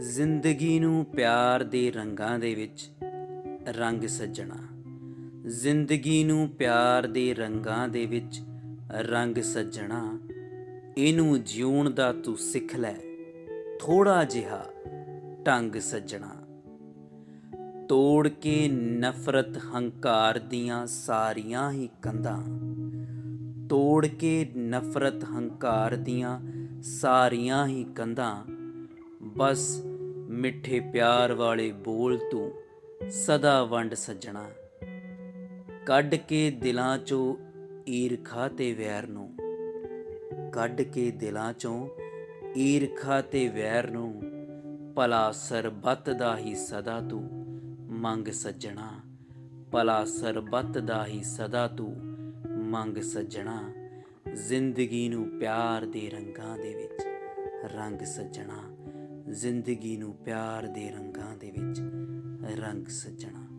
ਜ਼ਿੰਦਗੀ ਨੂੰ ਪਿਆਰ ਦੇ ਰੰਗਾਂ ਦੇ ਵਿੱਚ ਰੰਗ ਸੱਜਣਾ। ਜ਼ਿੰਦਗੀ ਨੂੰ ਪਿਆਰ ਦੇ ਰੰਗਾਂ ਦੇ ਵਿੱਚ ਰੰਗ ਸੱਜਣਾ। ਇਹਨੂੰ ਜਿਉਣ ਦਾ ਤੂੰ ਸਿੱਖ ਲੈ ਥੋੜਾ ਜਿਹਾ ਢੰਗ ਸੱਜਣਾ। ਤੋੜ ਕੇ ਨਫ਼ਰਤ ਹੰਕਾਰ ਦੀਆਂ ਸਾਰੀਆਂ ਹੀ ਕੰਧਾਂ। ਤੋੜ ਕੇ ਨਫ਼ਰਤ ਹੰਕਾਰ ਦੀਆਂ ਸਾਰੀਆਂ ਹੀ ਕੰਧਾਂ ਬਸ ਮਿੱਠੇ ਪਿਆਰ ਵਾਲੇ ਬੋਲ ਤੂੰ ਸਦਾ ਵੰਡ ਸੱਜਣਾ। ਕੱਢ ਕੇ ਦਿਲਾਂ ਚੋਂ ਈਰਖਾ ਤੇ ਵੈਰ ਨੂੰ। ਕੱਢ ਕੇ ਦਿਲਾਂ ਚੋਂ ਈਰਖਾ ਤੇ ਵੈਰ ਨੂੰ। ਭਲਾ ਸਰਬੱਤ ਦਾ ਹੀ ਸਦਾ ਤੂੰ ਮੰਗ ਸੱਜਣਾ। ਭਲਾ ਸਰਬੱਤ ਦਾ ਹੀ ਸਦਾ ਤੂੰ ਮੰਗ ਸੱਜਣਾ। ਜ਼ਿੰਦਗੀ ਨੂੰ ਪਿਆਰ ਦੇ ਰੰਗਾਂ ਦੇ ਵਿੱਚ ਰੰਗ ਸੱਜਣਾ। ਜ਼ਿੰਦਗੀ ਨੂੰ ਪਿਆਰ ਦੇ ਰੰਗਾਂ ਦੇ ਵਿੱਚ ਰੰਗ ਸੱਜਣਾ।